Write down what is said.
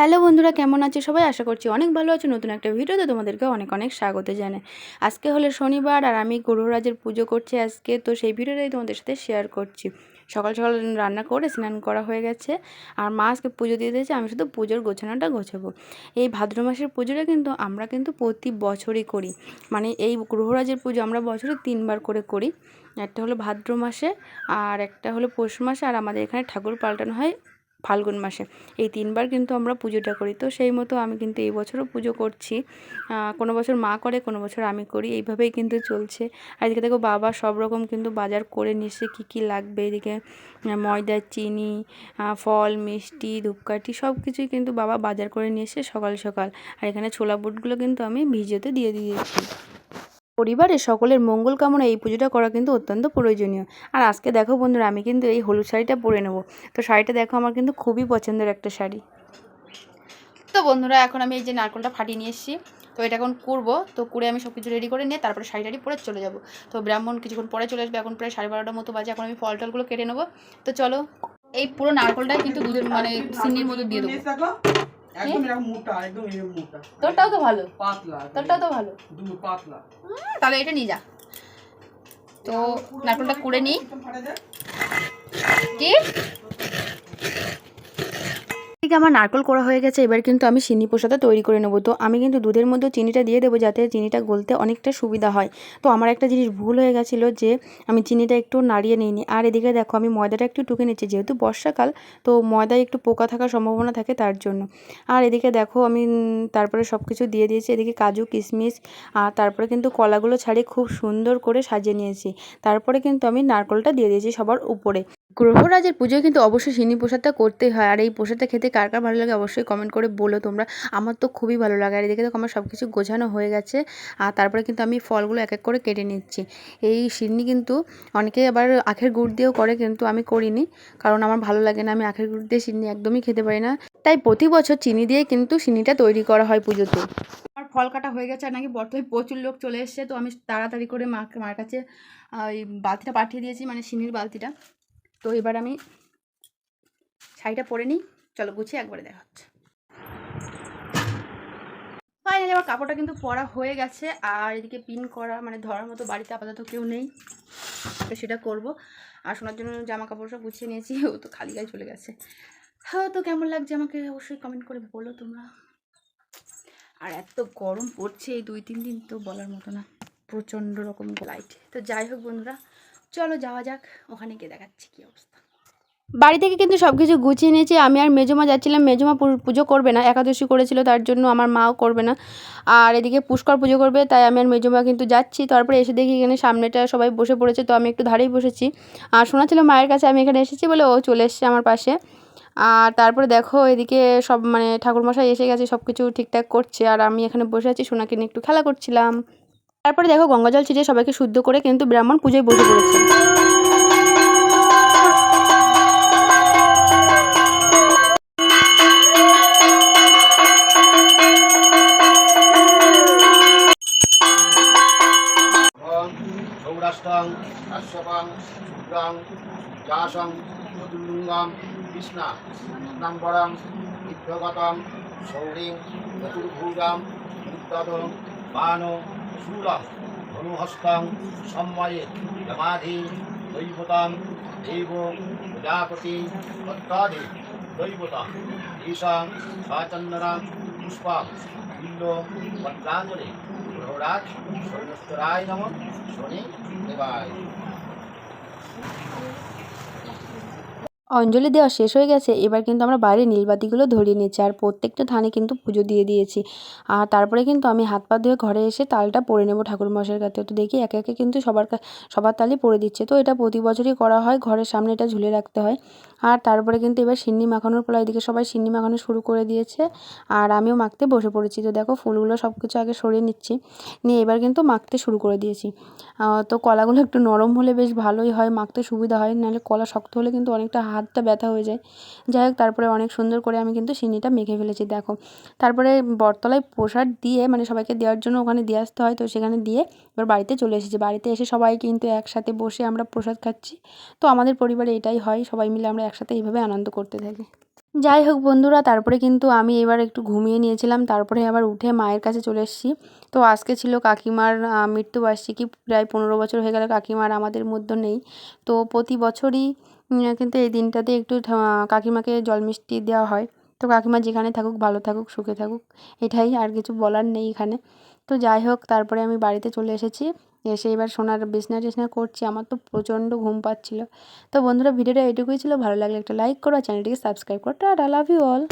Hello বন্ধুরা, কেমন আছে সবাই? আশা করছি অনেক ভালো আছে। নতুন একটা ভিডিওতে তোমাদেরকে অনেক অনেক স্বাগত জানাই। আজকে হলো শনিবার আর আমি গ্রহরাজের পুজো করছি আজকে, তো সেই ভিডিওটাই তোমাদের সাথে শেয়ার করছি। সকাল সকাল রান্না করে স্নান করা হয়ে গেছে। আর মা আজকে পুজো দিয়ে দিয়েছে, আমি শুধু পুজোর গোছানোটা গোছাবো। এই ভাদ্র মাসের পুজোটা কিন্তু আমরা কিন্তু প্রতি বছরই করি। মানে এই গ্রহরাজের পুজো আমরা বছরে তিনবার করে করি। একটা হলো ভাদ্র মাসে আর একটা হলো পৌষ মাসে। আর আমাদের এখানে ঠাকুর পাল্টানো হয় ফাল্গুন মাসে। এই তিনবার কিন্তু আমরা পুজোটা করি। তো সেই মতো আমি কিন্তু এই বছরও পুজো করছি। কোনো বছর মা করে, কোনো বছর আমি করি। এইভাবেই কিন্তু চলছে। আর এদিকে দেখো বাবা সব রকম কিন্তু বাজার করে নিচ্ছে কী কী লাগবে? এদিকে ময়দা চিনি ফল, মিষ্টি, ধূপকাঠি সব কিছুই কিন্তু বাবা বাজার করে নিয়ে এসে সকাল সকাল। আর এখানে ছোলা বুটগুলো কিন্তু আমি ভিজোতে দিয়ে দিয়েছি। পরিবারের সকলের মঙ্গল কামনা এই পুজোটা করা কিন্তু অত্যন্ত প্রয়োজনীয়। আর আজকে দেখো বন্ধুরা, আমি কিন্তু এই হলুদ শাড়িটা পরে নেব। তো শাড়িটা দেখো, আমার কিন্তু খুবই পছন্দের একটা শাড়ি। তো বন্ধুরা, এখন আমি এই যে নারকলটা ফাটিয়ে নিয়ে এসেছি। তো এটা এখন করব তো করে আমি সব কিছু রেডি করে নিয়ে তারপরে শাড়ি টাড়ি পরে চলে যাব। তো ব্রাহ্মণ কিছুক্ষণ পরে চলে আসবে। এখন প্রায় সাড়ে বারোটার মতো বাজে। এখন আমি ফল টলগুলো কেটে নেব। তো চলো, এই পুরো নারকলটাই কিন্তু দুধের মানে চিনির মধ্যে দিয়ে দেবো। একদম এরকম মোটা একদম এরকম মোটা। তোরটাও তো ভালো। পাতলা তোরটাও তো ভালো। দু পাতলা। তাহলে এটা নিয়ে যা। তো নারকলটা কুড়ে নিই। কি? এদিকে আমার নারকল করা হয়ে গেছে, এবার কিন্তু আমি চিনি প্রসাদটা তৈরি করে নেব। তো আমি কিন্তু দুধের মধ্যে চিনিটা দিয়ে দেবো যাতে চিনিটা গলতে অনেকটা সুবিধা হয়। তো আমার একটা জিনিস ভুল হয়ে গেছিল যে আমি চিনিটা একটু নাড়িয়ে নিইনি। আর এদিকে দেখো, আমি ময়দাটা একটু টুকে নিচ্ছি, যেহেতু বর্ষাকাল, তো ময়দায় একটু পোকা থাকার সম্ভাবনা থাকে তার জন্য। আর এদিকে দেখো, আমি তারপরে সব কিছু দিয়ে দিয়েছি, এদিকে কাজু, কিশমিশ, আর তারপরে কিন্তু কলাগুলো ছাড়িয়ে খুব সুন্দর করে সাজিয়ে নিয়েছি। তারপরে কিন্তু আমি নারকলটা দিয়ে দিয়েছি সবার উপরে। গ্রহরাজের পুজোয় কিন্তু অবশ্যই সিনি প্রসাদটা করতেই হয়। আর এই প্রসাদটা খেতে কার কার ভালো লাগে অবশ্যই কমেন্ট করে বলো তোমরা। আমার তো খুবই ভালো লাগে। আর এদিকে দেখো আমার সব কিছু গোছানো হয়ে গেছে। আর তারপরে কিন্তু আমি ফলগুলো এক এক করে কেটে নিচ্ছি। এই সিন্নি কিন্তু অনেকে আবার আখের গুড় দিয়েও করে কিন্তু আমি করিনি। কারণ আমার ভালো লাগে না। আমি আখের গুড় দিয়ে সিন্নি একদমই খেতে পারি না। তাই প্রতি বছর চিনি দিয়ে কিন্তু সিন্নিটা তৈরি করা হয় পুজোতে। আমার ফল কাটা হয়ে গেছে আর নাকি বর্তমানে প্রচুর লোক চলে এসছে। তো আমি তাড়াতাড়ি করে মা মার কাছে ওই বালতিটা পাঠিয়ে দিয়েছি। মানে সিনির বালতিটা। তো এবার আমি শাড়িটা পরে নিই। চলো গুছিয়ে একবারে দেখা হচ্ছে। ফাইনালি আমার কাপড়টা কিন্তু পরা হয়ে গেছে। আর এদিকে পিন করা মানে ধরার মতো বাড়িতে আপাতত কেউ নেই। তো সেটা করব। আর শোনার জন্য জামা কাপড় সব গুছিয়ে নিয়েছি। ও তো খালি গায়ে চলে গেছে। হ্যাঁ তো কেমন লাগছে আমাকে অবশ্যই কমেন্ট করে বলো তোমরা। আর এত গরম পড়ছে এই দুই তিন দিন তো বলার মতো না। প্রচণ্ড রকম লাইট তো যাই হোক বন্ধুরা চলো যাওয়া যাক, ওখানে গিয়ে দেখাচ্ছি কী অবস্থা। বাড়ি থেকে কিন্তু সব কিছু গুছিয়ে নিয়েছি। আমি আর মেজমা যাচ্ছিলাম। মেজমা পুজো করবে না, একাদশী করেছিল, তার জন্য আমার মাও করবে না। আর এদিকে পুষ্কর পুজো করবে, তাই আমি আর মেজমা কিন্তু যাচ্ছি। তারপরে এসে দেখি এখানে সামনেটা সবাই বসে পড়েছে, তো আমি একটু ধারেই বসেছি। আর শোনা ছিল মায়ের কাছে, আমি এখানে এসেছি বলে ও চলে এসেছে আমার পাশে। আর তারপরে দেখো এদিকে সব মানে ঠাকুরমশাই এসে গেছে সব কিছু ঠিকঠাক করছে। আর আমি এখানে বসে আছি, সোনাকে নিয়ে একটু খেলা করছিলাম। তারপরে দেখো গঙ্গাজল ছিটিয়ে সবাইকে শুদ্ধ করে কিন্তু ব্রাহ্মণ পুজোয় বসে পড়েছে। কৃষ্ণা সৌরিং চতুর্ভুজম বাণ শূলং ধনুহস্তং সম্ময়ে যমাধি দৈবতম দেব প্রজাপতি তত্তাধি দৈবতম ঈশাং স্বাচন্দনং পুষ্পং বিল্ল পত্রাঞ্জলি গ্রহরাজ শৈলস্তরায় নম শনি দেবায় অঞ্জলি দেওয়া শেষ হয়ে গেছে, এবার কিন্তু আমরা বাইরে নীলবাতিগুলো ধরিয়ে নিয়েছি আর প্রত্যেকটা ধানে কিন্তু পুজো দিয়ে দিয়েছি। আর তারপরে কিন্তু আমি হাত পা ধুয়ে ঘরে এসে তালটা পরে নেব ঠাকুর মশের কাছে। তো দেখি একে একে কিন্তু সবার সবার তালই পরে দিচ্ছে। তো এটা প্রতি বছরই করা হয়, ঘরের সামনে এটা ঝুলে রাখতে হয়। আর তারপরে কিন্তু এবার সিন্নি মাখানোর পর এদিকে সবাই সিন্নি মাখানো শুরু করে দিয়েছে। আর আমিও মাখতে বসে পড়েছি। তো দেখো, ফুলগুলো সব কিছু আগে সরিয়ে নিচ্ছি। নিয়ে এবার কিন্তু মাখতে শুরু করে দিয়েছি। তো কলাগুলো একটু নরম হলে বেশ ভালোই হয়, মাখতে সুবিধা হয়। নাহলে কলা শক্ত হলে কিন্তু অনেকটা হাতটা ব্যথা হয়ে যায়। যাই হোক, তারপরে অনেক সুন্দর করে আমি কিন্তু সিন্নিটা মেখে ফেলেছি, দেখো। তারপরে বটতলায় প্রসাদ দিয়ে মানে সবাইকে দেওয়ার জন্য ওখানে দিয়ে আসতে হয়। তো সেখানে দিয়ে এবার বাড়িতে চলে এসেছি। বাড়িতে এসে সবাই কিন্তু একসাথে বসে আমরা প্রসাদ খাচ্ছি। তো আমাদের পরিবারে এটাই হয়। সবাই মিলে আমরা একসাথে এইভাবে আনন্দ করতে থাকি। যাই হোক বন্ধুরা, তারপরে কিন্তু আমি এবার একটু ঘুমিয়ে নিয়েছিলাম, তারপরে আবার উঠে মায়ের কাছে চলে এসেছি। তো আজকে ছিল কাকিমার মৃত্যুবার্ষিকী, প্রায় পনেরো বছর হয়ে গেল কাকিমার আমাদের মধ্যে নেই। তো প্রতি বছরই কিন্তু এই দিনটাতে একটু কাকিমাকে জল মিষ্টি দেওয়া হয়। তো কাকিমা যেখানে থাকুক, ভালো থাকুক, সুখে থাকুক, এটাই আর কিছু বলার নেই এখানে। তো যাই হোক, তারপরে আমি বাড়িতে চলে এসেছি। এসে এবার সোনার বিছনা টিছনা করছি, আমার তো প্রচণ্ড ঘুম পাচ্ছিলো। তো বন্ধুরা, ভিডিওটা এটুকুই ছিল। ভালো লাগলে একটা লাইক করো, চ্যানেলটিকে সাবস্ক্রাইব করো। Tata love you all